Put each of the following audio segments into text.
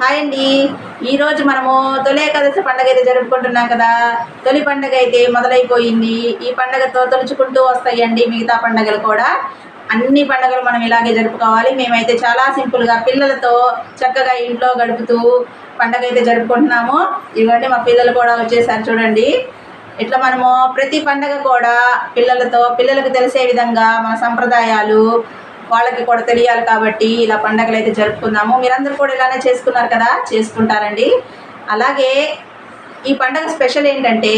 Hi అండి. ఈరోజు మనము తొలి ఏకాదశి పండుగ అయితే జరుపుకుంటున్నాం కదా. తొలి పండుగ అయితే మొదలైపోయింది. ఈ పండుగతో తొలుచుకుంటూ వస్తాయండి మిగతా పండుగలు కూడా. అన్ని పండుగలు మనం ఇలాగే జరుపుకోవాలి. మేమైతే చాలా సింపుల్గా పిల్లలతో చక్కగా ఇంట్లో గడుపుతూ పండగ అయితే జరుపుకుంటున్నాము. ఇవ్వండి మా పిల్లలు కూడా వచ్చేసారు చూడండి. ఇట్లా మనము ప్రతి పండగ కూడా పిల్లలతో పిల్లలకు తెలిసే విధంగా మన సంప్రదాయాలు వాళ్ళకి కూడా తెలియాలి కాబట్టి ఇలా పండగలు అయితే జరుపుకుందాము. మీరందరూ కూడా ఇలానే చేసుకున్నారు కదా? చేసుకుంటారండి. అలాగే ఈ పండగ స్పెషల్ ఏంటంటే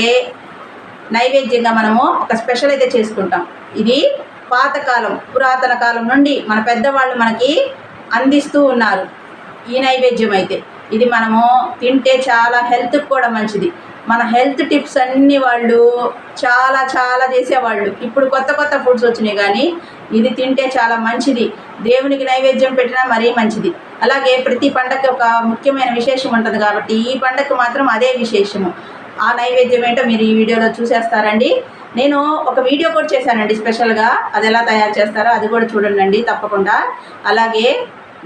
నైవేద్యంగా మనము ఒక స్పెషల్ అయితే చేసుకుంటాం. ఇది పాతకాలం పురాతన కాలం నుండి మన పెద్దవాళ్ళు మనకి అందిస్తూ ఉన్నారు ఈ నైవేద్యం అయితే. ఇది మనము తింటే చాలా హెల్త్కి కూడా మంచిది. మన హెల్త్ టిప్స్ అన్నీ వాళ్ళు చాలా చాలా చేసేవాళ్ళు. ఇప్పుడు కొత్త కొత్త ఫుడ్స్ వచ్చినాయి కానీ ఇది తింటే చాలా మంచిది. దేవునికి నైవేద్యం పెట్టినా మరీ మంచిది. అలాగే ప్రతి పండగకి ఒక ముఖ్యమైన విశేషం ఉంటుంది కాబట్టి ఈ పండగకు మాత్రం అదే విశేషము. ఆ నైవేద్యం ఏంటో మీరు ఈ వీడియోలో చూసేస్తారండి. నేను ఒక వీడియో కూడా చేశానండి స్పెషల్గా. అది ఎలా తయారు చేస్తారో అది కూడా చూడండి తప్పకుండా. అలాగే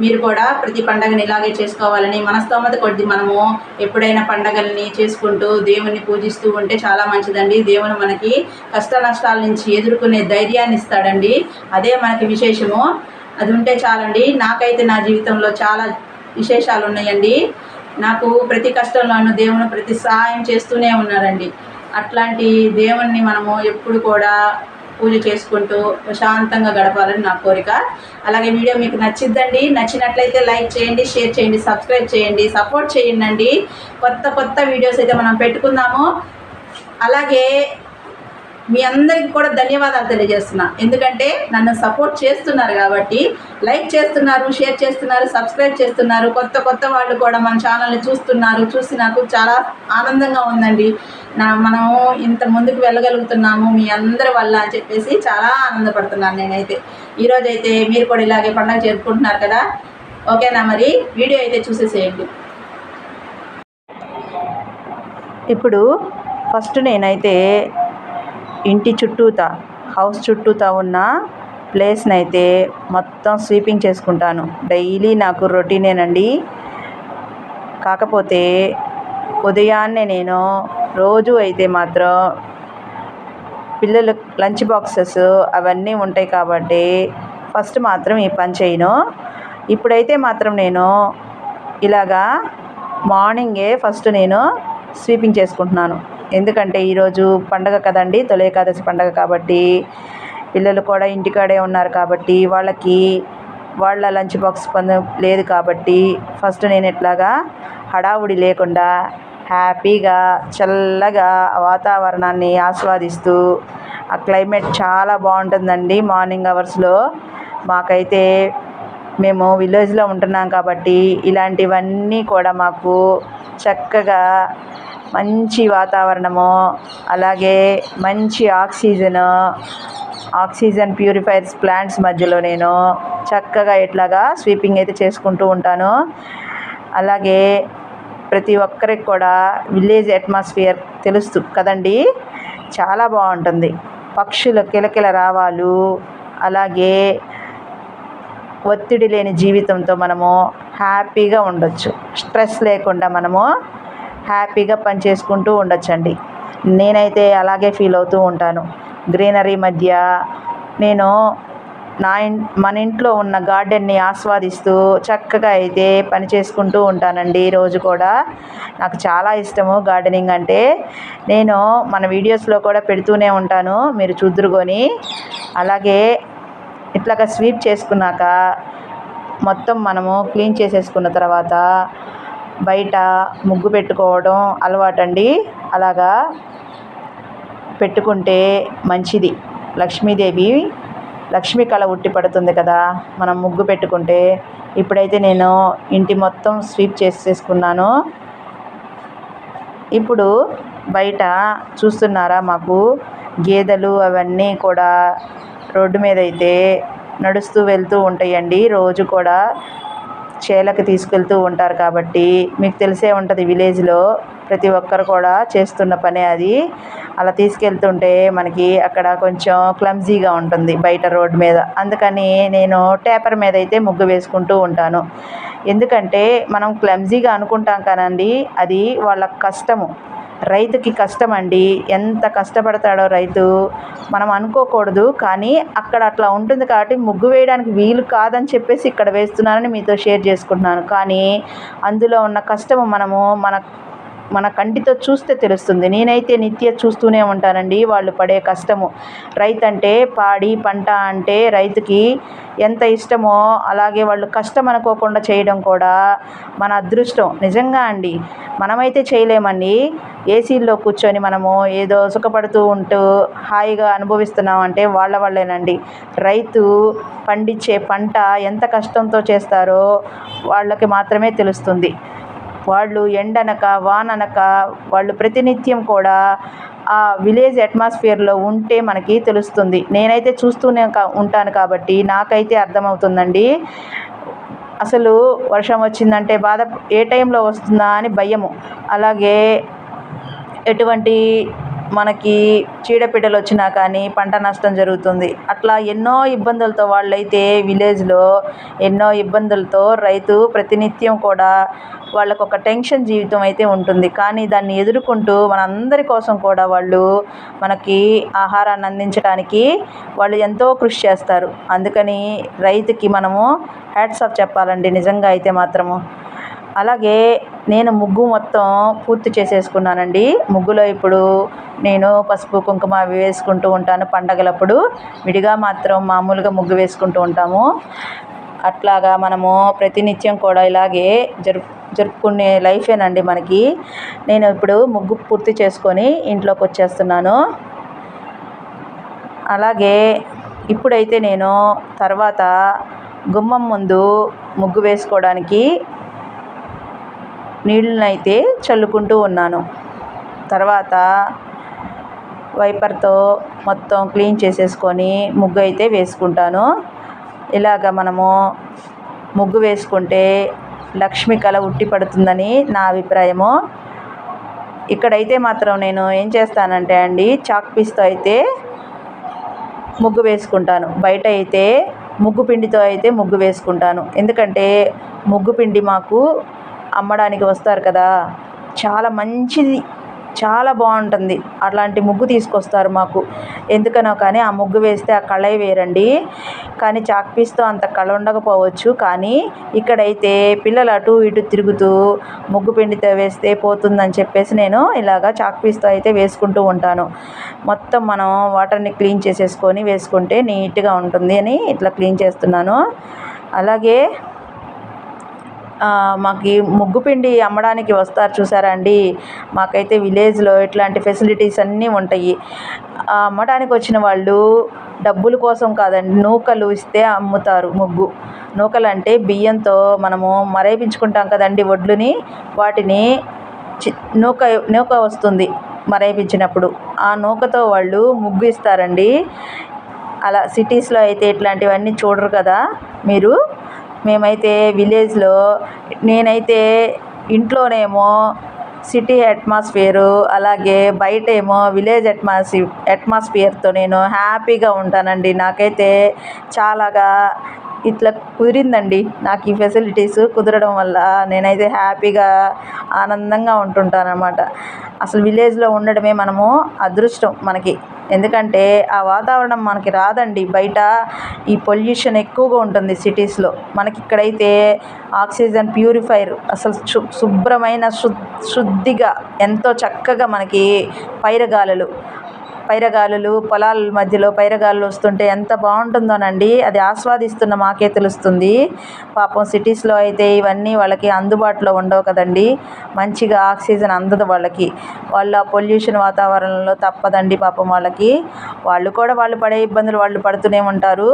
మీరు కూడా ప్రతి పండగని ఇలాగే చేసుకోవాలని మనస్తోమత కొద్ది మనము ఎప్పుడైనా పండగల్ని చేసుకుంటూ దేవుణ్ణి పూజిస్తూ ఉంటే చాలా మంచిదండి. దేవుడు మనకి కష్ట నష్టాల నుంచి ఎదుర్కొనే ధైర్యాన్ని ఇస్తాడండి. అదే మనకి విశేషము. అది ఉంటే చాలండి. నాకైతే నా జీవితంలో చాలా విశేషాలు ఉన్నాయండి. నాకు ప్రతి కష్టంలోనూ దేవుడు ప్రతి సహాయం చేస్తూనే ఉన్నారండి అట్లాంటి దేవుణ్ణి మనము ఎప్పుడు కూడా పూజ చేసుకుంటూ ప్రశాంతంగా గడపాలని నా కోరిక. అలాగే వీడియో మీకు నచ్చిద్దండి నచ్చినట్లయితే లైక్ చేయండి షేర్ చేయండి సబ్స్క్రైబ్ చేయండి సపోర్ట్ చేయండి కొత్త కొత్త వీడియోస్ అయితే మనం పెట్టుకుందాము. అలాగే మీ అందరికీ కూడా ధన్యవాదాలు తెలియజేస్తున్నా. ఎందుకంటే నన్ను సపోర్ట్ చేస్తున్నారు కాబట్టి లైక్ చేస్తున్నారు షేర్ చేస్తున్నారు సబ్స్క్రైబ్ చేస్తున్నారు. కొత్త కొత్త వాళ్ళు కూడా మన ఛానల్ని చూస్తున్నారు చూసి నాకు చాలా ఆనందంగా ఉందండి. నా మనం ఇంత ముందుకు వెళ్ళగలుగుతున్నాము మీ అందరి వల్ల అని చెప్పేసి చాలా ఆనందపడుతున్నాను నేనైతే. ఈరోజు అయితే మీరు కూడా ఇలాగే పండుగ జరుపుకుంటున్నారు కదా? ఓకేనా మరి? వీడియో అయితే చూసేసేయండి. ఇప్పుడు ఫస్ట్ నేనైతే ఇంటి చుట్టూతా హౌస్ చుట్టూతా ఉన్న ప్లేస్ని అయితే మొత్తం స్వీపింగ్ చేసుకుంటాను. డైలీ నాకు రొటీనేనండి. కాకపోతే ఉదయాన్నే నేను రోజు అయితే మాత్రం పిల్లలు లంచ్ బాక్సెస్ అవన్నీ ఉంటాయి కాబట్టి ఫస్ట్ మాత్రం ఈ పని చేయను. ఇప్పుడైతే మాత్రం నేను ఇలాగా మార్నింగే ఫస్ట్ నేను స్వీపింగ్ చేసుకుంటున్నాను. ఎందుకంటే ఈరోజు పండగ కదండి తొలి ఏకాదశి పండగ కాబట్టి పిల్లలు కూడా ఇంటికాడే ఉన్నారు కాబట్టి వాళ్ళకి వాళ్ళ లంచ్ బాక్స్ పని లేదు కాబట్టి ఫస్ట్ నేను ఎట్లాగా హడావుడి లేకుండా హ్యాపీగా చల్లగా వాతావరణాన్ని ఆస్వాదిస్తూ ఆ క్లైమేట్ చాలా బాగుంటుందండి మార్నింగ్ అవర్స్లో. మాకైతే మేము విలేజ్లో ఉంటున్నాం కాబట్టి ఇలాంటివన్నీ కూడా మాకు చక్కగా మంచి వాతావరణము అలాగే మంచి ఆక్సిజను ఆక్సిజన్ ప్యూరిఫైర్స్ ప్లాంట్స్ మధ్యలో నేను చక్కగా ఇట్లాగా స్వీపింగ్ అయితే చేసుకుంటూ ఉంటాను. అలాగే ప్రతి ఒక్కరికి కూడా విలేజ్ అట్మాస్ఫియర్ తెలుస్తూ కదండి? చాలా బాగుంటుంది. పక్షుల కిలకిల రావాలు అలాగే ఒత్తిడి లేని జీవితంతో మనము హ్యాపీగా ఉండొచ్చు. స్ట్రెస్ లేకుండా మనము హ్యాపీగా పని చేసుకుంటూ ఉండొచ్చండి. నేనైతే అలాగే ఫీల్ అవుతూ ఉంటాను. గ్రీనరీ మధ్య నేను నా ఇన్ మన ఇంట్లో ఉన్న గార్డెన్ని ఆస్వాదిస్తూ చక్కగా అయితే పని చేసుకుంటూ ఉంటానండి రోజు కూడా. నాకు చాలా ఇష్టము గార్డెనింగ్ అంటే. నేను మన వీడియోస్లో కూడా పెడుతూనే ఉంటాను మీరు చూద్దురుకొని అలాగే ఇట్లాగా స్వీప్ చేసుకున్నాక మొత్తం మనము క్లీన్ చేసేసుకున్న తర్వాత బయట ముగ్గు పెట్టుకోవడం అలవాటండి. అలాగా పెట్టుకుంటే మంచిది. లక్ష్మీదేవి లక్ష్మీ కళ ఉట్టి పడుతుంది కదా. మనం ముగ్గు పెట్టుకుంటే ఇప్పుడైతే నేను ఇంటి మొత్తం స్వీప్ చేసేసుకున్నాను. ఇప్పుడు బయట చూస్తున్నారా మాకు? గేదెలు అవన్నీ కూడా రోడ్డు మీద అయితే నడుస్తూ వెళ్తూ ఉంటాయండి. రోజు కూడా చేలకు తీసుకెళ్తూ ఉంటారు కాబట్టి మీకు తెలిసే ఉంటుంది విలేజ్లో ప్రతి ఒక్కరు కూడా చేస్తున్న పనే అది. అలా తీసుకెళ్తుంటే మనకి అక్కడ కొంచెం క్లమ్జీగా ఉంటుంది బయట రోడ్డు మీద. అందుకని నేను టేపర్ మీద అయితే ముగ్గు వేసుకుంటూ ఉంటాను. ఎందుకంటే మనం క్లమ్జీగా అనుకుంటాం కానండి అది వాళ్ళ కష్టము. రైతుకి కష్టం అండి ఎంత కష్టపడతాడో రైతు. మనం అనుకోకూడదు. కానీ అక్కడ అట్లా ఉంటుంది కాబట్టి ముగ్గు వేయడానికి వీలు కాదని చెప్పేసి ఇక్కడ వేస్తున్నానని మీతో షేర్ చేసుకుంటున్నాను. కానీ అందులో ఉన్న కష్టము మనము మన మన కంటితో చూస్తే తెలుస్తుంది. నేనైతే నిత్య చూస్తూనే ఉంటానండి వాళ్ళు పడే కష్టము. రైతు అంటే పాడి పంట అంటే రైతుకి ఎంత ఇష్టమో అలాగే వాళ్ళు కష్టం అనుకోకుండా చేయడం కూడా మన అదృష్టం. నిజంగా అండి మనమైతే చేయలేమండి. ఏసీల్లో కూర్చొని మనము ఏదో సుఖపడుతూ ఉంటూ హాయిగా అనుభవిస్తున్నాం అంటే వాళ్ళ వల్లేనండి. రైతు పండించే పంట ఎంత కష్టంతో చేస్తారో వాళ్ళకి మాత్రమే తెలుస్తుంది. వాళ్ళు ఎండనక వాననక వాళ్ళు ప్రతినిత్యం కూడా ఆ విలేజ్ అట్మాస్ఫియర్లో ఉంటే మనకి తెలుస్తుంది. నేనైతే చూస్తూనే కా- ఉంటాను కాబట్టి నాకైతే అర్థమవుతుందండి. అసలు వర్షం వచ్చిందంటే బాధ ఏ టైంలో వస్తుందా అని భయము. అలాగే ఎటువంటి మనకి చీడపీడలు వచ్చినా కానీ పంట నష్టం జరుగుతుంది. అట్లా ఎన్నో ఇబ్బందులతో వాళ్ళైతే విలేజ్లో ఎన్నో ఇబ్బందులతో రైతు ప్రతినిత్యం కూడా వాళ్ళకు ఒక టెన్షన్ జీవితం అయితే ఉంటుంది. కానీ దాన్ని ఎదుర్కొంటూ మనందరి కోసం కూడా వాళ్ళు మనకి ఆహారాన్ని అందించడానికి వాళ్ళు ఎంతో కృషి చేస్తారు. అందుకని రైతుకి మనము హ్యాట్స్ ఆఫ్ చెప్పాలండి. నిజంగా అయితే మాత్రము. అలాగే నేను ముగ్గు మొత్తం పూర్తి చేసేసుకున్నానండి. ముగ్గులో ఇప్పుడు నేను పసుపు కుంకుమ అవి వేసుకుంటూ ఉంటాను పండగలప్పుడు. విడిగా మాత్రం మామూలుగా ముగ్గు వేసుకుంటూ ఉంటాము. అట్లాగా మనము ప్రతినిత్యం కూడా ఇలాగే జరుపు జరుపుకునే లైఫేనండి మనకి. నేను ఇప్పుడు ముగ్గు పూర్తి చేసుకొని ఇంట్లోకి వచ్చేస్తున్నాను. అలాగే ఇప్పుడైతే నేను తర్వాత గుమ్మం ముందు ముగ్గు వేసుకోవడానికి నీళ్ళనైతే చల్లుకుంటూ ఉన్నాను. తర్వాత వైపర్తో మొత్తం క్లీన్ చేసేసుకొని ముగ్గు అయితే వేసుకుంటాను. ఇలాగ మనము ముగ్గు వేసుకుంటే లక్ష్మి కళ ఉట్టి పడుతుందని నా అభిప్రాయము. ఇక్కడైతే మాత్రం నేను ఏం చేస్తానంటే అండి చాక్ పీస్తో అయితే ముగ్గు వేసుకుంటాను. బయట అయితే ముగ్గు పిండితో అయితే ముగ్గు వేసుకుంటాను. ఎందుకంటే ముగ్గు పిండి మాకు అమ్మడానికి వస్తారు కదా. చాలా మంచిది. చాలా బాగుంటుంది. అట్లాంటి ముగ్గు తీసుకొస్తారు మాకు. ఎందుకనో కానీ ఆ ముగ్గు వేస్తే ఆ కళ వేరండి. కానీ చాక్ పీస్తో అంత కళ ఉండకపోవచ్చు. కానీ ఇక్కడైతే పిల్లలు అటు ఇటు తిరుగుతూ ముగ్గు పిండితో వేస్తే పోతుందని చెప్పేసి నేను ఇలాగా చాక్ పీస్తో అయితే వేసుకుంటూ ఉంటాను. మొత్తం మనం వాటర్ని క్లీన్ చేసేసుకొని వేసుకుంటే నీట్గా ఉంటుంది అని ఇట్లా క్లీన్ చేస్తున్నాను. అలాగే మాకు ముగ్గు పిండి అమ్మడానికి వస్తారు చూసారా అండి మాకైతే విలేజ్లో ఇట్లాంటి ఫెసిలిటీస్ అన్నీ ఉంటాయి. అమ్మడానికి వచ్చిన వాళ్ళు డబ్బుల కోసం కాదండి నూకలు ఇస్తే అమ్ముతారు ముగ్గు. నూకలు అంటే బియ్యంతో మనము మరేపించుకుంటాం కదండి వడ్లుని వాటిని చి నూక నూక వస్తుంది మరేపించినప్పుడు. ఆ నూకతో వాళ్ళు ముగ్గు ఇస్తారండి. అలా సిటీస్లో అయితే ఇట్లాంటివన్నీ చూడరు కదా మీరు. మేమైతే విలేజ్లో నేనైతే ఇంట్లోనేమో సిటీ అట్మాస్ఫియరు అలాగే బయట ఏమో విలేజ్ అట్మాసి అట్మాస్ఫియర్తో నేను హ్యాపీగా ఉంటానండి. నాకైతే చాలాగా ఇట్లా కుదిరిందండి. నాకు ఈ ఫెసిలిటీస్ కుదరడం వల్ల నేనైతే హ్యాపీగా ఆనందంగా ఉంటుంటాను అనమాట అసలు విలేజ్లో ఉండడమే మనము అదృష్టం మనకి. ఎందుకంటే ఆ వాతావరణం మనకి రాదండి. బయట ఈ పొల్యూషన్ ఎక్కువగా ఉంటుంది సిటీస్లో మనకి ఇక్కడైతే ఆక్సిజన్ ప్యూరిఫైర్ అసలు శు శుభ్రమైన శుద్ధిగా ఎంతో చక్కగా మనకి పైరగాలులు పైరగాలులు పొలాల మధ్యలో పైరగాలులు వస్తుంటే ఎంత బాగుంటుందోనండి. అది ఆస్వాదిస్తున్న మాకే తెలుస్తుంది. పాపం సిటీస్లో అయితే ఇవన్నీ వాళ్ళకి అందుబాటులో ఉండవు కదండి. మంచిగా ఆక్సిజన్ అందదు వాళ్ళకి. వాళ్ళ పొల్యూషన్ వాతావరణంలో తప్పదండి పాపం వాళ్ళకి. వాళ్ళు కూడా వాళ్ళు పడే ఇబ్బందులు వాళ్ళు పడుతూనే ఉంటారు.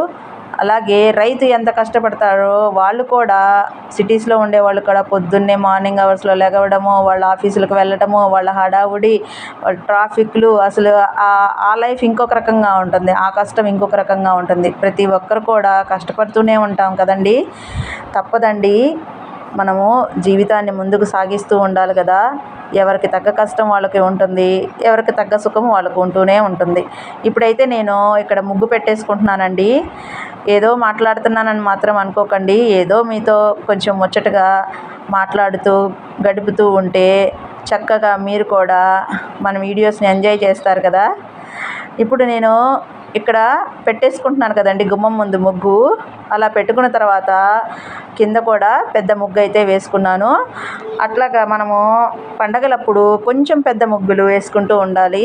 అలాగే రైతు ఎంత కష్టపడతారో వాళ్ళు కూడా సిటీస్లో ఉండే వాళ్ళు కూడా పొద్దున్నే మార్నింగ్ అవర్స్లో లెగవడము వాళ్ళ ఆఫీసులకు వెళ్ళడము వాళ్ళ హడావుడి వాళ్ళ ట్రాఫిక్లు అసలు ఆ- ఆ లైఫ్ ఇంకొక రకంగా ఉంటుంది. ఆ కష్టం ఇంకొక రకంగా ఉంటుంది. ప్రతి ఒక్కరు కూడా కష్టపడుతూనే ఉంటాం కదండి? తప్పదండి. మనము జీవితాన్ని ముందుకు సాగిస్తూ ఉండాలి కదా. ఎవరికి తగ్గ కష్టం వాళ్ళకి ఉంటుంది. ఎవరికి తగ్గ సుఖం వాళ్ళకు ఉంటూనే ఉంటుంది. ఇప్పుడైతే నేను ఇక్కడ ముగ్గు పెట్టేసుకుంటున్నానండి. ఏదో మాట్లాడుతున్నానని మాత్రం అనుకోకండి. ఏదో మీతో కొంచెం ముచ్చటగా మాట్లాడుతూ గడుపుతూ ఉంటే చక్కగా మీరు కూడా మన వీడియోస్ని ఎంజాయ్ చేస్తారు కదా. ఇప్పుడు నేను ఇక్కడ పెట్టేసుకుంటున్నాను కదండి గుమ్మం ముందు ముగ్గు. అలా పెట్టుకున్న తర్వాత కింద కూడా పెద్ద ముగ్గు అయితే వేసుకున్నాను. అట్లాగా మనము పండగలప్పుడు కొంచెం పెద్ద ముగ్గులు వేసుకుంటూ ఉండాలి.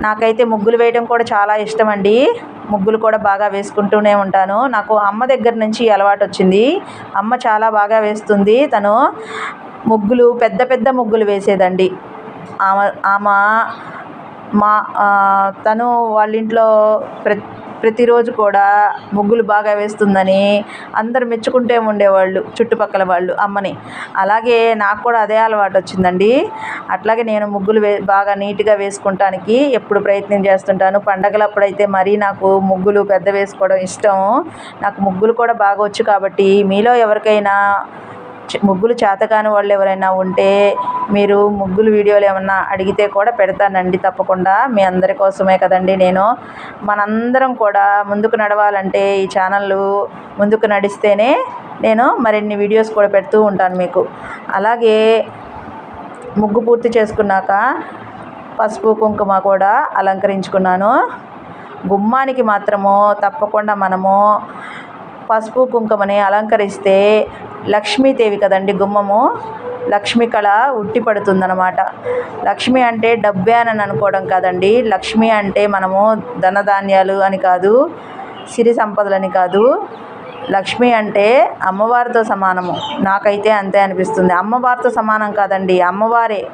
నాకైతే ముగ్గులు వేయడం కూడా చాలా ఇష్టం అండి ముగ్గులు కూడా బాగా వేసుకుంటూనే ఉంటాను. నాకు అమ్మ దగ్గర నుంచి అలవాటు వచ్చింది. అమ్మ చాలా బాగా వేస్తుంది. తను ముగ్గులు పెద్ద పెద్ద ముగ్గులు వేసేదండి. ఆమె ఆమె మా తను వాళ్ళ ఇంట్లో ప్రతి ప్రతిరోజు కూడా ముగ్గులు బాగా వేస్తుందని అందరు మెచ్చుకుంటే ఉండేవాళ్ళు చుట్టుపక్కల వాళ్ళు అమ్మని. అలాగే నాకు కూడా అదే అలవాటు వచ్చిందండి. అట్లాగే నేను ముగ్గులు వే బాగా నీట్గా వేసుకుంటానికి ఎప్పుడు ప్రయత్నం చేస్తుంటాను. పండగలప్పుడైతే మరీ నాకు ముగ్గులు పెద్ద వేసుకోవడం ఇష్టం. నాకు ముగ్గులు కూడా బాగా వచ్చు కాబట్టి మీలో ఎవరికైనా ముగ్గులు చేతకాని వాళ్ళు ఎవరైనా ఉంటే మీరు ముగ్గులు వీడియోలు ఏమన్నా అడిగితే కూడా పెడతానండి తప్పకుండా. మీ అందరి కోసమే కదండి నేను. మనందరం కూడా ముందుకు నడవాలంటే ఈ ఛానళ్ళు ముందుకు నడిస్తేనే నేను మరిన్ని వీడియోస్ కూడా పెడుతూ ఉంటాను మీకు. అలాగే ముగ్గు పూర్తి చేసుకున్నాక పసుపు కుంకుమ కూడా అలంకరించుకున్నాను. గుమ్మానికి మాత్రము తప్పకుండా మనము పసుపు కుంకుమని అలంకరిస్తే లక్ష్మీదేవి కదండి గుమ్మము. లక్ష్మి కళ ఉట్టి పడుతుందన్నమాట. లక్ష్మి అంటే డబ్బే అని అనుకోవడం కాదండి. లక్ష్మి అంటే మనము ధనధాన్యాలు అని కాదు సిరి సంపదలని కాదు. లక్ష్మి అంటే అమ్మవారితో సమానము. నాకైతే అంతే అనిపిస్తుంది. అమ్మవారితో సమానం కాదండి. అమ్మవారే.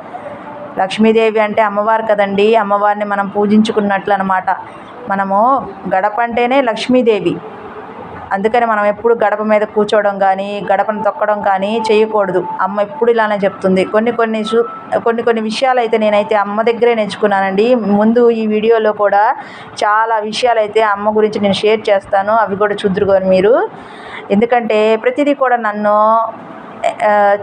లక్ష్మీదేవి అంటే అమ్మవారు కదండి. అమ్మవారిని మనం పూజించుకున్నట్లు అనమాట మనము గడప అంటేనే లక్ష్మీదేవి. అందుకని మనం ఎప్పుడు గడప మీద కూర్చోవడం కానీ గడపను తొక్కడం కానీ చేయకూడదు. అమ్మ ఎప్పుడు ఇలానే చెప్తుంది. కొన్ని కొన్ని చూ కొన్ని కొన్ని విషయాలు అయితే నేనైతే అమ్మ దగ్గరే నేర్చుకున్నానండి. ముందు ఈ వీడియోలో కూడా చాలా విషయాలు అయితే అమ్మ గురించి నేను షేర్ చేస్తాను. అవి కూడా చూద్దరుకొని మీరు. ఎందుకంటే ప్రతిదీ కూడా నన్ను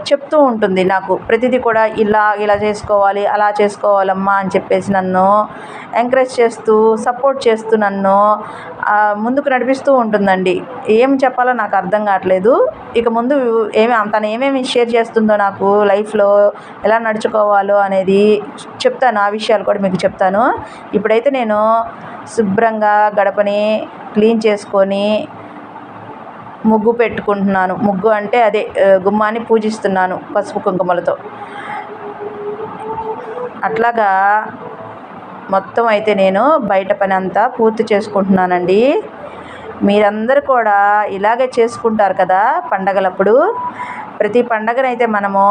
చెప్తూ ఉంటుంది నాకు ప్రతిదీ కూడా ఇలా ఇలా చేసుకోవాలి అలా చేసుకోవాలమ్మా అని చెప్పేసి నన్ను ఎంకరేజ్ చేస్తూ సపోర్ట్ చేస్తూ నన్ను ముందుకు నడిపిస్తూ ఉంటుందండి. ఏం చెప్పాలో నాకు అర్థం కావట్లేదు. ఇక ముందు ఏమి తను ఏమేమి షేర్ చేస్తుందో నాకు లైఫ్లో ఎలా నడుచుకోవాలో అనేది చెప్తాను. ఆ విషయాలు కూడా మీకు చెప్తాను. ఇప్పుడైతే నేను శుభ్రంగా గడపని క్లీన్ చేసుకొని ముగ్గు పెట్టుకుంటున్నాను. ముగ్గు అంటే అదే గుమ్మాన్ని పూజిస్తున్నాను పసుపు కుంకుమలతో. అట్లాగా మొత్తం అయితే నేను బయట పని అంతా పూర్తి చేసుకుంటున్నానండి. మీరందరూ కూడా ఇలాగే చేసుకుంటారు కదా పండగలప్పుడు. ప్రతి పండగనైతే మనము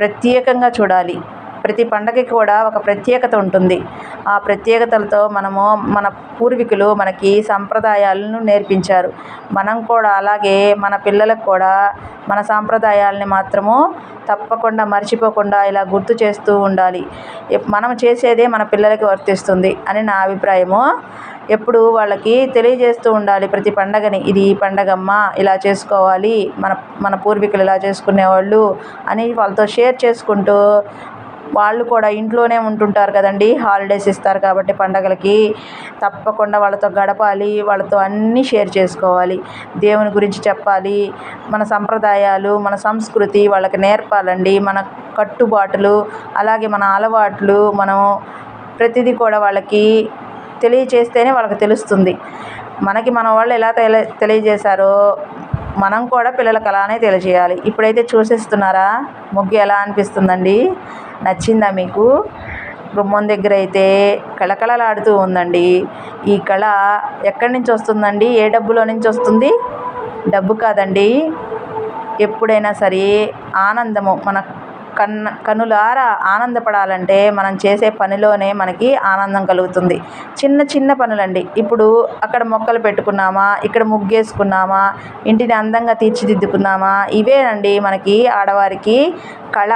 ప్రత్యేకంగా చూడాలి. ప్రతి పండగకి కూడా ఒక ప్రత్యేకత ఉంటుంది. ఆ ప్రత్యేకతలతో మనము మన పూర్వీకులు మనకి సంప్రదాయాలను నేర్పించారు. మనం కూడా అలాగే మన పిల్లలకు కూడా మన సాంప్రదాయాలని మాత్రము తప్పకుండా మర్చిపోకుండా ఇలా గుర్తు చేస్తూ ఉండాలి. ఎప్- మనం చేసేదే మన పిల్లలకి వర్తిస్తుంది అని నా అభిప్రాయము. ఎప్పుడు వాళ్ళకి తెలియజేస్తూ ఉండాలి ప్రతి పండగని. ఇది ఈ పండగమ్మ ఇలా చేసుకోవాలి. మన మన పూర్వీకులు ఇలా చేసుకునేవాళ్ళు అని వాళ్ళతో షేర్ చేసుకుంటూ వాళ్ళు కూడా ఇంట్లోనే ఉంటుంటారు కదండి. హాలిడేస్ ఇస్తారు కాబట్టి పండగలకి తప్పకుండా వాళ్ళతో గడపాలి వాళ్ళతో అన్నీ షేర్ చేసుకోవాలి. దేవుని గురించి చెప్పాలి. మన సంప్రదాయాలు మన సంస్కృతి వాళ్ళకి నేర్పాలండి. మన కట్టుబాటులు అలాగే మన అలవాట్లు మనం ప్రతిదీ కూడా వాళ్ళకి తెలియచేస్తేనే వాళ్ళకి తెలుస్తుంది. మనకి మన వాళ్ళు ఎలా తెలియ తెలియజేశారో మనం కూడా పిల్లలకు అలానే తెలియజేయాలి. ఇప్పుడైతే చూసేస్తున్నారా? ముగ్గు ఎలా అనిపిస్తుందండి? నచ్చిందా మీకు? గుమ్మం దగ్గర అయితే కళకళలాడుతూ ఉందండి. ఈ కళ ఎక్కడి నుంచి వస్తుందండి? ఏ డబ్బులో నుంచి వస్తుంది? డబ్బు కాదండి. ఎప్పుడైనా సరే ఆనందము మన కన్న కనులారా ఆనందపడాలంటే మనం చేసే పనిలోనే మనకి ఆనందం కలుగుతుంది. చిన్న చిన్న పనులండి. ఇప్పుడు అక్కడ మొక్కలు పెట్టుకున్నామా ఇక్కడ ముగ్గేసుకున్నామా ఇంటిని అందంగా తీర్చిదిద్దుకున్నామా ఇవేనండి మనకి ఆడవారికి కళ.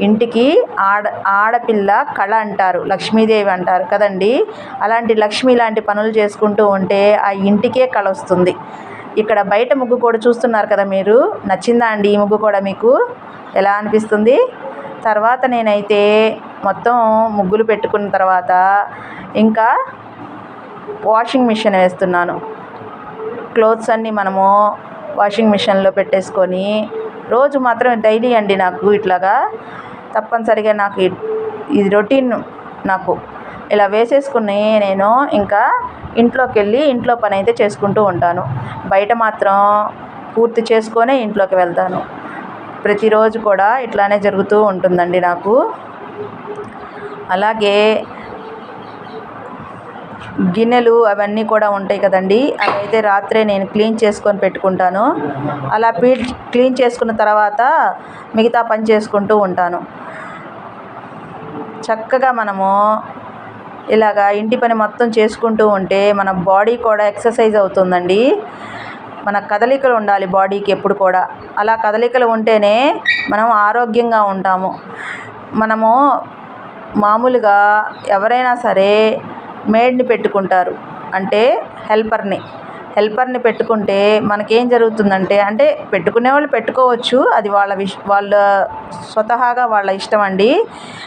ఇంటికి ఆడ ఆడపిల్ల కళ అంటారు లక్ష్మీదేవి అంటారు కదండి. అలాంటి లక్ష్మి లాంటి పనులు చేసుకుంటూ ఉంటే ఆ ఇంటికే కళ వస్తుంది. ఇక్కడ బయట ముగ్గు కూడా చూస్తున్నారు కదా మీరు? నచ్చిందా అండి ఈ ముగ్గు కూడా మీకు? ఎలా అనిపిస్తుంది? తర్వాత నేనైతే మొత్తం ముగ్గులు పెట్టుకున్న తర్వాత ఇంకా వాషింగ్ మిషన్ వేస్తున్నాను. క్లోత్స్ అన్నీ మనము వాషింగ్ మిషన్లో పెట్టేసుకొని రోజు మాత్రం డైలీ అండి నాకు ఇట్లాగా. తప్పనిసరిగా నాకు ఇది రొటీన్ నాకు ఇలా వేసేసుకుని నేను ఇంకా ఇంట్లోకి వెళ్ళి ఇంట్లో పని అయితే చేసుకుంటూ ఉంటాను. బయట మాత్రం పూర్తి చేసుకొనే ఇంట్లోకి వెళ్తాను. ప్రతిరోజు కూడా ఇట్లానే జరుగుతూ ఉంటుందండి నాకు. అలాగే గిన్నెలు అవన్నీ కూడా ఉంటాయి కదండి అయితే రాత్రే నేను క్లీన్ చేసుకొని పెట్టుకుంటాను. అలా పీ క్లీన్ చేసుకున్న తర్వాత మిగతా పని చేసుకుంటూ ఉంటాను. చక్కగా మనము ఇలాగా ఇంటి పని మొత్తం చేసుకుంటూ ఉంటే మన బాడీ కూడా ఎక్సర్సైజ్ అవుతుందండి. మన కదలికలు ఉండాలి బాడీకి ఎప్పుడు కూడా. అలా కదలికలు ఉంటేనే మనం ఆరోగ్యంగా ఉంటాము. మనము మామూలుగా ఎవరైనా సరే మేడ్ని పెట్టుకుంటారు. అంటే హెల్పర్ని. హెల్పర్ని పెట్టుకుంటే మనకేం జరుగుతుందంటే అంటే పెట్టుకునే వాళ్ళు పెట్టుకోవచ్చు అది వాళ్ళ విష్ వాళ్ళ స్వతహాగా వాళ్ళ ఇష్టం అండి.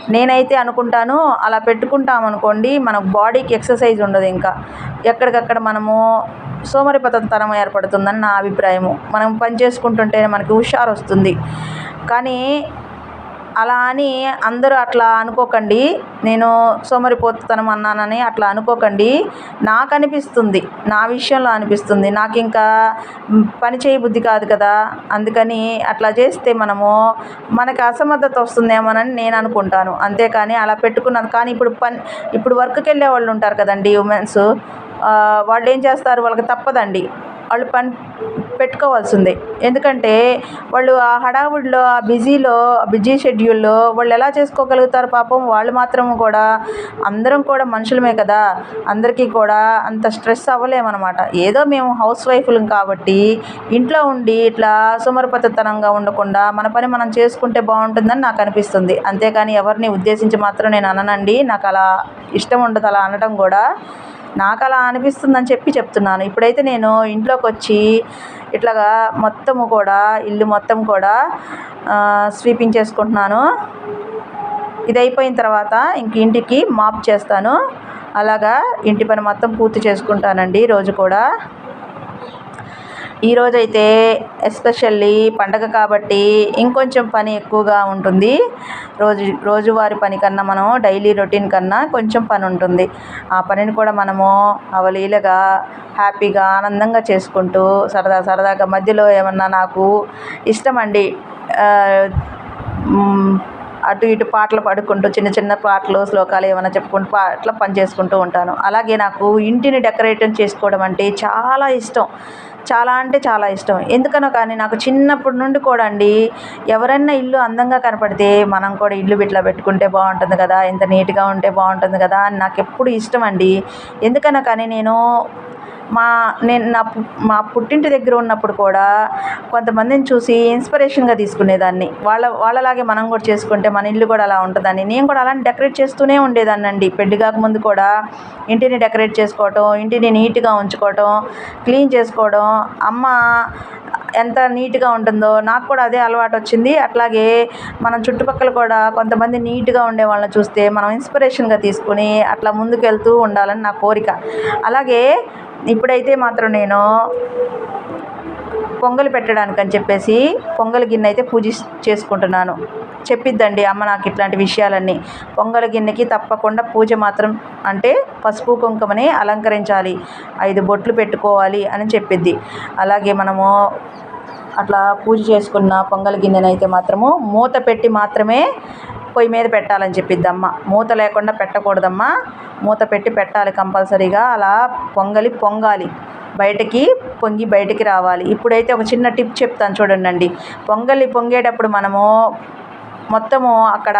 నేనైతే అనుకుంటాను అలా పెట్టుకుంటాం అనుకోండి మన బాడీకి ఎక్సర్సైజ్ ఉండదు ఇంకా. ఎక్కడికక్కడ మనము సోమరిపోతనం ఏర్పడుతుందని నా అభిప్రాయము. మనం పని చేసుకుంటుంటే మనకి హుషారు వస్తుంది కానీ అలా అని అందరూ అట్లా అనుకోకండి. నేను సోమరిపోతుతనం అన్నానని అట్లా అనుకోకండి. నాకు అనిపిస్తుంది నా విషయంలో అనిపిస్తుంది. నాకు ఇంకా పని పని చేయబుద్ధి కాదు కదా. అందుకని అట్లా చేస్తే మనము మనకి అసమర్థత వస్తుందేమోనని నేను అనుకుంటాను. అంతేకాని అలా పెట్టుకున్నాను కానీ ఇప్పుడు పని ఇప్పుడు వర్క్కి వెళ్ళే వాళ్ళు ఉంటారు కదండి ఉమెన్స్ వాళ్ళు ఏం చేస్తారు? వాళ్ళకి తప్పదండి. వాళ్ళు పని పెట్టుకోవాల్సిందే. ఎందుకంటే వాళ్ళు ఆ హడావుడిలో ఆ బిజీలో ఆ బిజీ షెడ్యూల్లో వాళ్ళు ఎలా చేసుకోగలుగుతారు పాపం వాళ్ళు మాత్రం కూడా అందరం కూడా మనుషులమే కదా. అందరికీ కూడా అంత స్ట్రెస్ అవ్వలేమన్నమాట. ఏదో మేము హౌస్ వైఫ్లం కాబట్టి ఇంట్లో ఉండి ఇట్లా సుమరపతనంగా ఉండకుండా మన పని మనం చేసుకుంటే బాగుంటుందని నాకు అనిపిస్తుంది. అంతేకాని ఎవరిని ఉద్దేశించి మాత్రం నేను అననండి. నాకు అలా ఇష్టం ఉండదు అలా అనడం కూడా. నాకు అలా అనిపిస్తుందని చెప్పి చెప్తున్నాను. ఇప్పుడైతే నేను ఇంట్లోకి వచ్చి ఇట్లాగా మొత్తము కూడా ఇల్లు మొత్తం కూడా స్వీపింగ్ చేసుకుంటున్నాను. ఇది అయిపోయిన తర్వాత ఇంక ఇంటికి మాప్ చేస్తాను. అలాగా ఇంటి పని మొత్తం పూర్తి చేసుకుంటానండి రోజు కూడా. ఈరోజైతే ఎస్పెషల్లీ పండగ కాబట్టి ఇంకొంచెం పని ఎక్కువగా ఉంటుంది. రోజు రోజువారి పని కన్నా మనం డైలీ రొటీన్ కన్నా కొంచెం పని ఉంటుంది. ఆ పనిని కూడా మనము అవలీలగా హ్యాపీగా ఆనందంగా చేసుకుంటూ సరదా సరదాగా మధ్యలో ఏమన్నా నాకు ఇష్టమండి అటు ఇటు పాటలు పాడుకుంటూ చిన్న చిన్న పాటలు శ్లోకాలు ఏమైనా చెప్పుకుంటూ పాటలు పని చేసుకుంటూ ఉంటాను. అలాగే నాకు ఇంటిని డెకరేట్ చేసుకోవడం అంటే చాలా ఇష్టం. చాలా అంటే చాలా ఇష్టం. ఎందుకనో కానీ నాకు చిన్నప్పటి నుండి కూడా అండి ఎవరైనా ఇల్లు అందంగా కనపడితే మనం కూడా ఇల్లు ఇట్లా పెట్టుకుంటే బాగుంటుంది కదా ఇంత నీట్గా ఉంటే బాగుంటుంది కదా అని నాకు ఎప్పుడు ఇష్టం అండి. ఎందుకనో కానీ నేను మా నేను నా మా పుట్టింటి దగ్గర ఉన్నప్పుడు కూడా కొంతమందిని చూసి ఇన్స్పిరేషన్గా తీసుకునేదాన్ని. వాళ్ళ వాళ్ళలాగే మనం కూడా చేసుకుంటే మన ఇల్లు కూడా అలా ఉంటుందని. నేను కూడా అలానే డెకరేట్ చేస్తూనే ఉండేదాన్ని అండి పెళ్ళి కాకముందు కూడా ఇంటిని డెకరేట్ చేసుకోవటం ఇంటిని నీట్గా ఉంచుకోవటం క్లీన్ చేసుకోవడం అమ్మ ఎంత నీట్గా ఉంటుందో నాకు కూడా అదే అలవాటు వచ్చింది. అట్లాగే మన చుట్టుపక్కల కూడా కొంతమంది నీట్గా ఉండే వాళ్ళని చూస్తే మనం ఇన్స్పిరేషన్గా తీసుకుని అట్లా ముందుకు వెళ్తూ ఉండాలని నా కోరిక. అలాగే ఇప్పుడైతే మాత్రం నేను పొంగల్ పెట్టడానికి అని చెప్పేసి పొంగల్ గిన్నె అయితే పూజ చేసుకుంటున్నాను. చెప్పిద్దండి అమ్మ నాకు ఇట్లాంటి విషయాలన్నీ. పొంగల్ గిన్నెకి తప్పకుండా పూజ మాత్రం అంటే పసుపు కుంకుమని అలంకరించాలి. ఐదు బొట్లు పెట్టుకోవాలి అని చెప్పిద్ది. అలాగే మనము అట్లా పూజ చేసుకున్న పొంగల్ గిన్నెనైతే మాత్రము మూత పెట్టి మాత్రమే పొయ్యి మీద పెట్టాలని చెప్పిద్దమ్మ. మూత లేకుండా పెట్టకూడదమ్మా. మూత పెట్టి పెట్టాలి కంపల్సరీగా. అలా పొంగలి పొంగాలి. బయటకి పొంగి బయటికి రావాలి. ఇప్పుడైతే ఒక చిన్న టిప్ చెప్తాను చూడండి పొంగలి పొంగేటప్పుడు మనము మొత్తము అక్కడ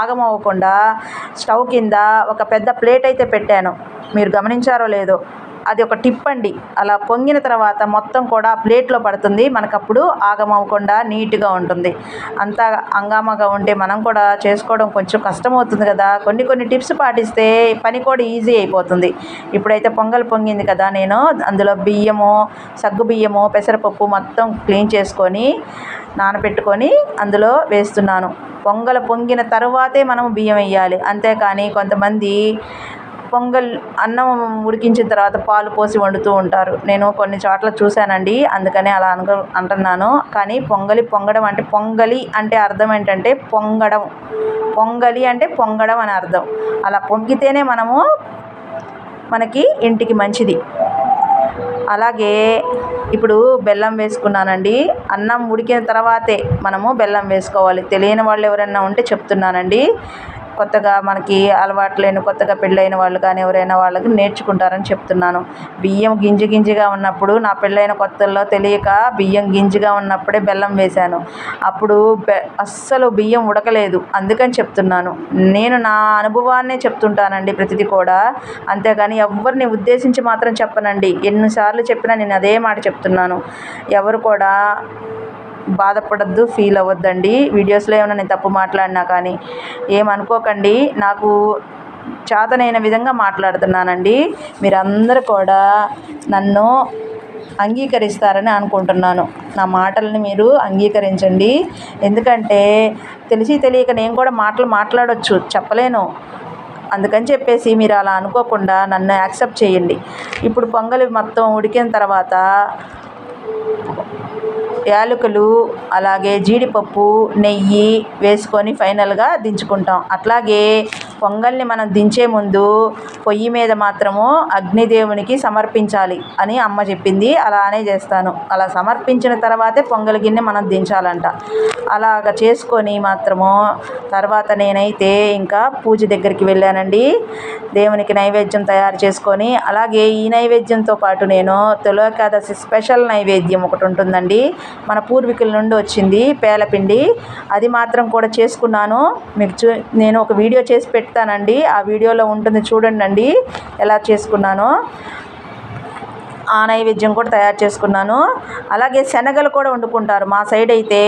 ఆగమవ్వకుండా స్టవ్ కింద ఒక పెద్ద ప్లేట్ అయితే పెట్టాను. మీరు గమనించారో లేదో. అది ఒక టిప్ అండి. అలా పొంగిన తర్వాత మొత్తం కూడా ప్లేట్లో పడుతుంది. మనకప్పుడు ఆగమవ్వకుండా నీట్గా ఉంటుంది. అంతా అంగామగా ఉంటే మనం కూడా చేసుకోవడం కొంచెం కష్టమవుతుంది కదా. కొన్ని కొన్ని టిప్స్ పాటిస్తే పని కూడా ఈజీ అయిపోతుంది. ఇప్పుడైతే పొంగల్ పొంగింది కదా నేను. అందులో బియ్యము సగ్గు బియ్యము పెసరపప్పు మొత్తం క్లీన్ చేసుకొని నానబెట్టుకొని అందులో వేస్తున్నాను. పొంగల్ పొంగిన తర్వాతే మనం బియ్యం వేయాలి. అంతేకాని కొంతమంది పొంగల్ అన్నం ఉడికించిన తర్వాత పాలు పోసి వండుతూ ఉంటారు. నేను కొన్ని చోట్ల చూశానండి. అందుకనే అలా అనుకో అంటున్నాను. కానీ పొంగలి పొంగడం అంటే పొంగలి అంటే అర్థం ఏంటంటే పొంగడం. పొంగలి అంటే పొంగడం అని అర్థం. అలా పొంగితేనే మనము మనకి ఇంటికి మంచిది. అలాగే ఇప్పుడు బెల్లం వేసుకున్నానండి. అన్నం ఉడికిన తర్వాతే మనము బెల్లం వేసుకోవాలి. తెలియని వాళ్ళు ఎవరైనా ఉంటే చెప్తున్నానండి. కొత్తగా మనకి అలవాటు లేని కొత్తగా పెళ్ళైన వాళ్ళు కానీ ఎవరైనా వాళ్ళకి నేర్చుకుంటారని చెప్తున్నాను. బియ్యం గింజి గింజిగా ఉన్నప్పుడు నా పెళ్ళైన కొత్తల్లో తెలియక బియ్యం గింజిగా ఉన్నప్పుడే బెల్లం వేశాను. అప్పుడు బె అస్సలు బియ్యం ఉడకలేదు అందుకని చెప్తున్నాను. నేను నా అనుభవాన్నే చెప్తుంటానండి ప్రతిదీ కూడా. అంతేగాని ఎవరిని ఉద్దేశించి మాత్రం చెప్పనండి. ఎన్నిసార్లు చెప్పినా నేను అదే మాట చెప్తున్నాను. ఎవరు కూడా బాధపడద్దు ఫీల్ అవ్వద్దండి. వీడియోస్లో ఏమైనా నేను తప్పు మాట్లాడినా కానీ ఏమనుకోకండి నాకు చేతనైన విధంగా మాట్లాడుతున్నానండి. మీరందరూ కూడా నన్ను అంగీకరిస్తారని అనుకుంటున్నాను. నా మాటల్ని మీరు అంగీకరించండి. ఎందుకంటే తెలిసి తెలియక నేను కూడా మాటలు మాట్లాడవచ్చు చెప్పలేను. అందుకని చెప్పేసి మీరు అలా అనుకోకుండా నన్ను యాక్సెప్ట్ చేయండి. ఇప్పుడు పొంగలి మొత్తం ఉడికిన తర్వాత యాలకులు అలాగే జీడిపప్పు నెయ్యి వేసుకొని ఫైనల్గా దించుకుంటాం. అట్లాగే పొంగల్ని మనం దించే ముందు పొయ్యి మీద మాత్రము అగ్నిదేవునికి సమర్పించాలి అని అమ్మ చెప్పింది. అలానే చేస్తాను. అలా సమర్పించిన తర్వాతే పొంగల్ గిన్నె మనం దించాలంట. అలాగ చేసుకొని మాత్రము తర్వాత నేనైతే ఇంకా పూజ దగ్గరికి వెళ్ళానండి. దేవునికి నైవేద్యం తయారు చేసుకొని అలాగే ఈ నైవేద్యంతో పాటు నేను తులోకాదశి స్పెషల్ నైవేద్యం నైవేద్యం ఒకటి ఉంటుందండి. మన పూర్వీకుల నుండి వచ్చింది పేలపిండి. అది మాత్రం కూడా చేసుకున్నాను. మీకు చూ నేను ఒక వీడియో చేసి పెడతానండి. ఆ వీడియోలో ఉంటుంది చూడండి ఎలా చేసుకున్నానో. ఆ నైవేద్యం కూడా తయారు చేసుకున్నాను. అలాగే శనగలు కూడా వండుకుంటారు. మా సైడ్ అయితే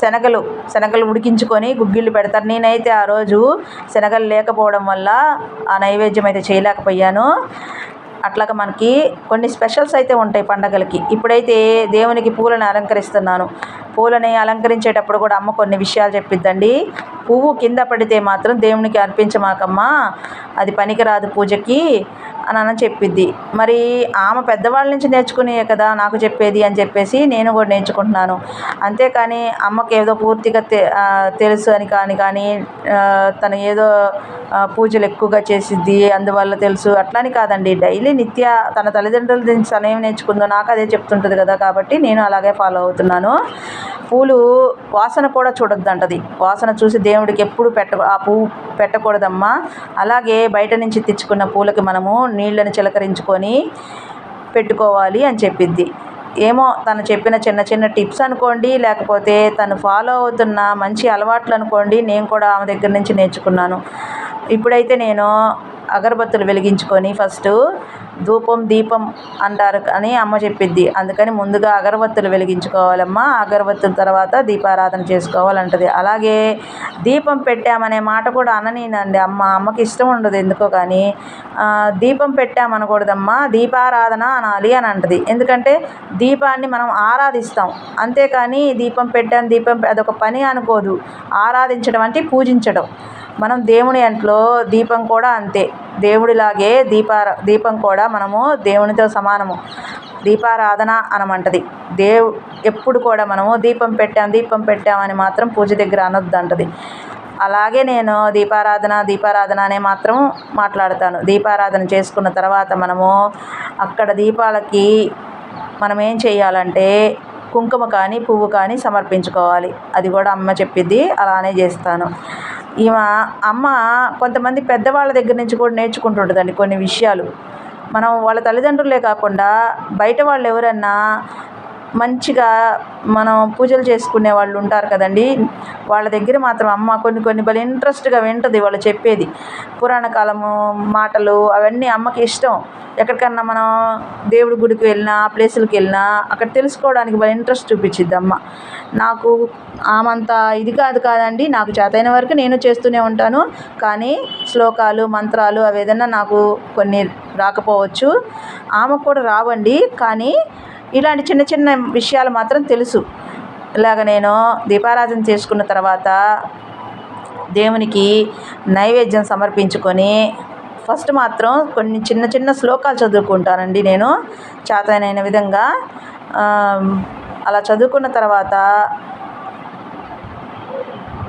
శనగలు శనగలు ఉడికించుకొని గుగ్గిళ్ళు పెడతారు. నేనైతే ఆ రోజు శనగలు లేకపోవడం వల్ల ఆ నైవేద్యం అయితే చేయలేకపోయాను. అట్లాగా మనకి కొన్ని స్పెషల్స్ అయితే ఉంటాయి పండగలకి. ఇప్పుడైతే దేవునికి పూలను అలంకరిస్తున్నాను. పూలని అలంకరించేటప్పుడు కూడా అమ్మ కొన్ని విషయాలు చెప్పిద్దండి. పువ్వు కింద పడితే మాత్రం దేవునికి అర్పించమాకమ్మా. అది పనికిరాదు పూజకి. అని అన్న చెప్పిద్ది. మరి ఆమె పెద్దవాళ్ళ నుంచి నేర్చుకునే కదా నాకు చెప్పేది అని చెప్పేసి నేను కూడా నేర్చుకుంటున్నాను. అంతేకాని అమ్మకి ఏదో పూర్తిగా తె తెలుసు అని కానీ కానీ తను ఏదో పూజలు ఎక్కువగా చేసిద్ది అందువల్ల తెలుసు. అట్లని కాదండి. డైలీ నిత్య తన తల్లిదండ్రుల నుంచి తను ఏం నేర్చుకుందో నాకు అదే చెప్తుంటుంది కదా కాబట్టి నేను అలాగే ఫాలో అవుతున్నాను. పూలు వాసన కూడా చూడొద్దంటది. వాసన చూసి దేవుడికి ఎప్పుడు పెట్ట ఆ పువ్వు పెట్టకూడదమ్మా. అలాగే బయట నుంచి తెచ్చుకున్న పూలకి మనము నీళ్ళని చిలకరించుకొని పెట్టుకోవాలి అని చెప్పిద్ది. ఏమో తను చెప్పిన చిన్న చిన్న టిప్స్ అనుకోండి లేకపోతే తను ఫాలో అవుతున్న మంచి అలవాట్లు అనుకోండి నేను కూడా ఆమె దగ్గర నుంచి నేర్చుకున్నాను. ఇప్పుడైతే నేను అగరబత్తులు వెలిగించుకొని ఫస్ట్ ధూపం దీపం అంటారు అని అమ్మ చెప్పిద్ది. అందుకని ముందుగా అగరబత్తులు వెలిగించుకోవాలమ్మా. అగరబత్తుల తర్వాత దీపారాధన చేసుకోవాలంటది. అలాగే దీపం పెట్టామనే మాట కూడా అననేనండి. అమ్మ అమ్మకి ఇష్టం ఉండదు ఎందుకో కానీ దీపం పెట్టామనకూడదమ్మా. దీపారాధన అనాలి అని అంటది ఎందుకంటే దీపాన్ని మనం ఆరాధిస్తాం. అంతేకాని దీపం పెట్టాను దీపం అదొక పని అనుకోదు. ఆరాధించడం అంటే పూజించడం. మనం దేవుని అంట్లో దీపం కూడా అంతే. దేవుడిలాగే దీపార దీపం కూడా మనము దేవునితో సమానము. దీపారాధన అనమంటది. దేవు ఎప్పుడు కూడా మనము దీపం పెట్టాం దీపం పెట్టామని మాత్రం పూజ దగ్గర అనొద్దంటది. అలాగే నేను దీపారాధన దీపారాధన అనే మాత్రం మాట్లాడతాను. దీపారాధన చేసుకున్న తర్వాత మనము అక్కడ దీపాలకి మనం ఏం చేయాలంటే కుంకుమ కానీ పువ్వు కానీ సమర్పించుకోవాలి. అది కూడా అమ్మ చెప్పిద్ది అలానే చేస్తాను. ఈమె అమ్మ కొంతమంది పెద్దవాళ్ళ దగ్గర నుంచి కూడా నేర్చుకుంటుంటుందండి కొన్ని విషయాలు. మనం వాళ్ళ తల్లిదండ్రులే కాకుండా బయట వాళ్ళు ఎవరన్నా మంచిగా మనం పూజలు చేసుకునే వాళ్ళు ఉంటారు కదండి. వాళ్ళ దగ్గర మాత్రం అమ్మ కొన్ని కొన్ని భలే ఇంట్రెస్ట్గా వింటుంది వాళ్ళు చెప్పేది. పురాణ కాలము మాటలు అవన్నీ అమ్మకి ఇష్టం. ఎక్కడికన్నా మనం దేవుడి గుడికి వెళ్ళినా ప్లేసులకి వెళ్ళినా అక్కడ తెలుసుకోవడానికి భలే ఇంట్రెస్ట్ చూపించిద్ది అమ్మ. నాకు ఆమంత ఇది కాదు కాదండి నాకు చేతైన వరకు నేను చేస్తూనే ఉంటాను. కానీ శ్లోకాలు మంత్రాలు అవి ఏదైనా నాకు కొన్ని రాకపోవచ్చు. ఆమెకు కూడా రావండి. కానీ ఇలాంటి చిన్న చిన్న విషయాలు మాత్రం తెలుసు. ఇలాగ నేను దీపారాధన చేసుకున్న తర్వాత దేవునికి నైవేద్యం సమర్పించుకొని ఫస్ట్ మాత్రం కొన్ని చిన్న చిన్న శ్లోకాలు చదువుకుంటానండి నేను. చేతనైన విధంగా అలా చదువుకున్న తర్వాత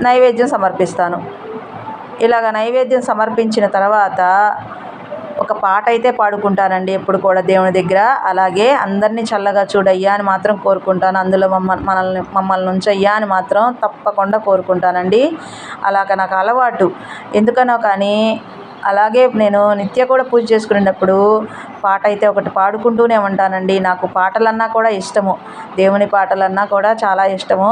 నైవేద్యం సమర్పిస్తాను. ఇలాగ నైవేద్యం సమర్పించిన తర్వాత ఒక పాట అయితే పాడుకుంటానండి ఎప్పుడు కూడా దేవుని దగ్గర. అలాగే అందరినీ చల్లగా చూడయ్యా అని మాత్రం కోరుకుంటాను. అందులో మమ్మ మనల్ని మమ్మల్ని ఉంచయ్యా అని మాత్రం తప్పకుండా కోరుకుంటానండి. అలాగ నాకు అలవాటు. ఎందుకనో కానీ అలాగే నేను నిత్య కూడా పూజ చేసుకునేటప్పుడు పాట అయితే ఒకటి పాడుకుంటూనే ఉంటానండి. నాకు పాటలన్నా కూడా ఇష్టము. దేవుని పాటలన్నా కూడా చాలా ఇష్టము.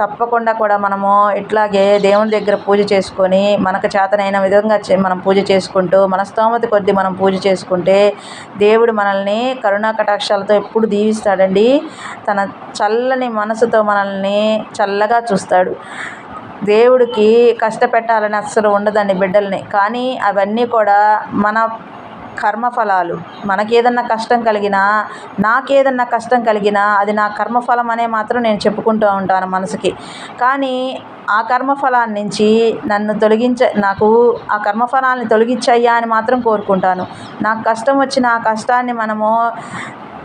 తప్పకుండా కూడా మనము ఇట్లాగే దేవుని దగ్గర పూజ చేసుకొని మనకు చేతనైన విధంగా చే- మనం పూజ చేసుకుంటూ మన స్తోమత కొద్దీ మనం పూజ చేసుకుంటే దేవుడు మనల్ని కరుణా కటాక్షాలతో ఎప్పుడు దీవిస్తాడండి. తన చల్లని మనసుతో మనల్ని చల్లగా చూస్తాడు. దేవుడికి కష్టపెట్టాలని అస్సలు ఉండదండి బిడ్డల్ని. కానీ అవన్నీ కూడా మన కర్మఫలాలు. మనకేదన్నా కష్టం కలిగినా నాకేదన్నా కష్టం కలిగినా అది నా కర్మఫలం అనే మాత్రం నేను చెప్పుకుంటూ ఉంటాను మనసుకి. కానీ ఆ కర్మఫలాన్ని నుంచి నన్ను తొలగించ నాకు ఆ కర్మఫలాన్ని తొలగించయ్యా అని మాత్రం కోరుకుంటాను. నాకు కష్టం వచ్చిన ఆ కష్టాన్ని మనము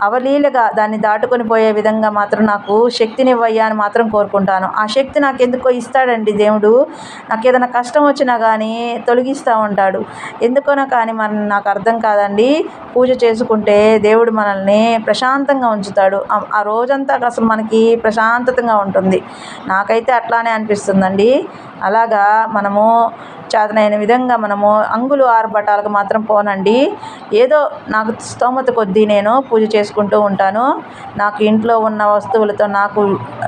అవలీలగా దాన్ని దాటుకొని పోయే విధంగా మాత్రం నాకు శక్తినివ్వయ్యా అని మాత్రం కోరుకుంటాను. ఆ శక్తి నాకు ఎందుకో ఇస్తాడండి దేవుడు. నాకు ఏదైనా కష్టం వచ్చినా కానీ తొలగిస్తూ ఉంటాడు. ఎందుకోనా కానీ మన నాకు అర్థం కాదండి. పూజ చేసుకుంటే దేవుడు మనల్ని ప్రశాంతంగా ఉంచుతాడు. ఆ- ఆ రోజంతా అసలు మనకి ప్రశాంతతంగా ఉంటుంది. నాకైతే అట్లానే అనిపిస్తుందండి. అలాగా మనము చేతనైన విధంగా మనము అంగులు ఆర్భటాలకు మాత్రం పోనండి. ఏదో నాకు స్తోమత కొద్దీ నేను పూజ చేసుకుంటూ ఉంటాను. నాకు ఇంట్లో ఉన్న వస్తువులతో నాకు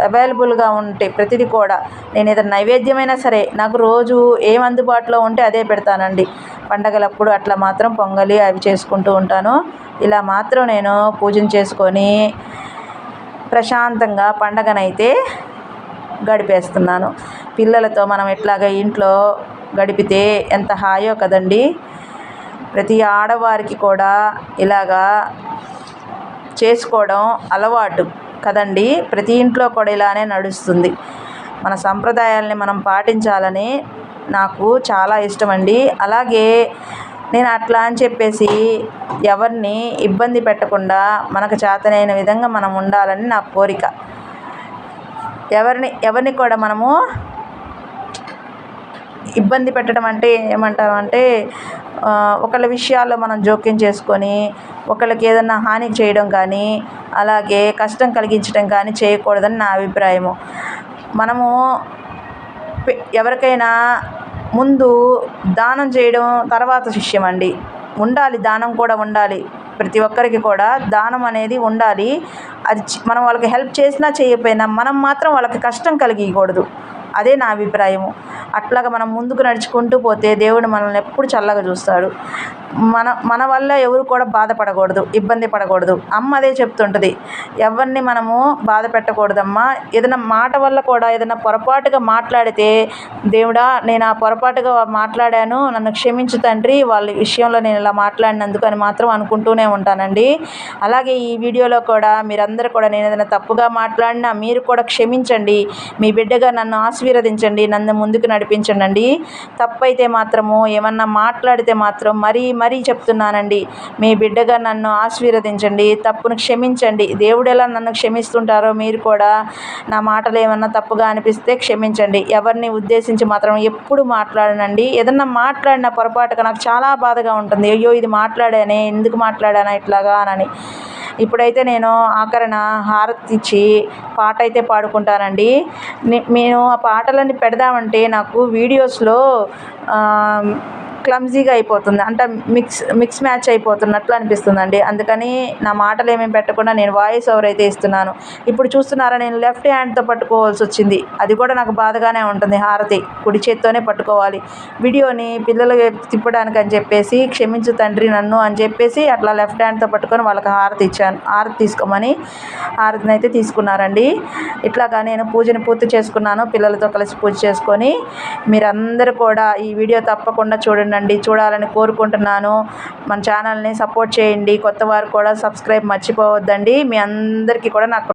అవైలబుల్గా ఉంటే ప్రతిదీ కూడా నేను ఏదైనా నైవేద్యమైనా సరే నాకు రోజు ఏం అందుబాటులో ఉంటే అదే పెడతానండి. పండగలప్పుడు అట్లా మాత్రం పొంగలి అవి చేసుకుంటూ ఉంటాను. ఇలా మాత్రం నేను పూజను చేసుకొని ప్రశాంతంగా పండగనైతే గడిపేస్తున్నాను. పిల్లలతో మనం ఎట్లాగ ఇంట్లో గడిపితే ఎంత హాయో కదండి. ప్రతి ఆడవారికి కూడా ఇలాగా చేసుకోవడం అలవాటు కదండి. ప్రతి ఇంట్లో కూడా ఇలానే నడుస్తుంది. మన సంప్రదాయాల్ని మనం పాటించాలని నాకు చాలా ఇష్టం అండి అలాగే నేను అట్లా అని చెప్పేసి ఎవరిని ఇబ్బంది పెట్టకుండా మనకు చేతనైన విధంగా మనం ఉండాలని నా కోరిక. ఎవరిని ఎవరిని కూడా మనము ఇబ్బంది పెట్టడం అంటే ఏమంటారు అంటే ఒకళ్ళ విషయాల్లో మనం జోక్యం చేసుకొని ఒకళ్ళకి ఏదన్నా హాని చేయడం కానీ అలాగే కష్టం కలిగించడం కానీ చేయకూడదని నా అభిప్రాయము. మనము ఎవరికైనా ముందు దానం చేయడం తర్వాత శిష్యం అండి. ఉండాలి దానం కూడా ఉండాలి. ప్రతి ఒక్కరికి కూడా దానం అనేది ఉండాలి. అది మనం వాళ్ళకి హెల్ప్ చేసినా చేయకపోయినా మనం మాత్రం వాళ్ళకి కష్టం కలిగించకూడదు అదే నా అభిప్రాయము. అట్లాగా మనం ముందుకు నడుచుకుంటూ పోతే దేవుడు మనల్ని ఎప్పుడు చల్లగా చూస్తాడు. మన మన వల్ల ఎవరు కూడా బాధపడకూడదు ఇబ్బంది పడకూడదు. అమ్మ అదే చెప్తుంటుంది. ఎవరిని మనము బాధ పెట్టకూడదమ్మా? ఏదైనా మాట వల్ల కూడా ఏదైనా పొరపాటుగా మాట్లాడితే దేవుడా నేను ఆ పొరపాటుగా మాట్లాడాను నన్ను క్షమించు తండ్రి వాళ్ళ విషయంలో నేను ఇలా మాట్లాడినందుకు అని మాత్రం అనుకుంటూనే ఉంటానండి. అలాగే ఈ వీడియోలో కూడా మీరందరూ కూడా నేను ఏదైనా తప్పుగా మాట్లాడినా మీరు కూడా క్షమించండి. మీ బిడ్డగా నన్ను ఆశీర్వదించండి నన్ను ముందుకు నడిపించండి తప్పైతే మాత్రము ఏమన్నా మాట్లాడితే మాత్రం మరీ మరీ చెప్తున్నానండి. మీ బిడ్డగా నన్ను ఆశీర్వదించండి తప్పును క్షమించండి. దేవుడు ఎలా నన్ను క్షమిస్తుంటారో మీరు కూడా నా మాటలు ఏమన్నా తప్పుగా అనిపిస్తే క్షమించండి. ఎవరిని ఉద్దేశించి మాత్రం ఎప్పుడు మాట్లాడనండి. ఏదన్నా మాట్లాడిన పొరపాటుగా నాకు చాలా బాధగా ఉంటుంది. అయ్యో ఇది మాట్లాడానే ఎందుకు మాట్లాడానా ఇట్లాగా అని. ఇప్పుడైతే నేను ఆఖరణ హారతి ఇచ్చి పాట అయితే పాడుకుంటానండి నేను ఆ పాటలన్నీ పెడదామంటే నాకు వీడియోస్లో క్లమ్జీగా అయిపోతుంది. అంటే మిక్స్ మిక్స్ మ్యాచ్ అయిపోతున్నట్లు అనిపిస్తుందండి. అందుకని నా మాటలు ఏమేమి పెట్టకుండా నేను వాయిస్ ఓవర్ అయితే ఇస్తున్నాను. ఇప్పుడు చూస్తున్నారా నేను లెఫ్ట్ హ్యాండ్తో పట్టుకోవాల్సి వచ్చింది. అది కూడా నాకు బాధగానే ఉంటుంది. హారతి కుడి చేత్తోనే పట్టుకోవాలి. వీడియోని పిల్లలు తిప్పడానికి అని చెప్పేసి క్షమించు తండ్రి నన్ను అని చెప్పేసి అట్లా లెఫ్ట్ హ్యాండ్తో పట్టుకొని వాళ్ళకి హారతి ఇచ్చాను. హారతి తీసుకోమని హారతిని అయితే తీసుకున్నారండి. ఇట్లాగా నేను పూజని పూర్తి చేసుకున్నాను. పిల్లలతో కలిసి పూజ చేసుకొని మీరందరూ కూడా ఈ వీడియో తప్పకుండా చూడండి. చూడాలని కోరుకుంటున్నాను. మన ఛానల్ని సపోర్ట్ చేయండి. కొత్త వారు కూడా సబ్స్క్రైబ్ మర్చిపోవద్దండి. మీ అందరికీ కూడా నాకు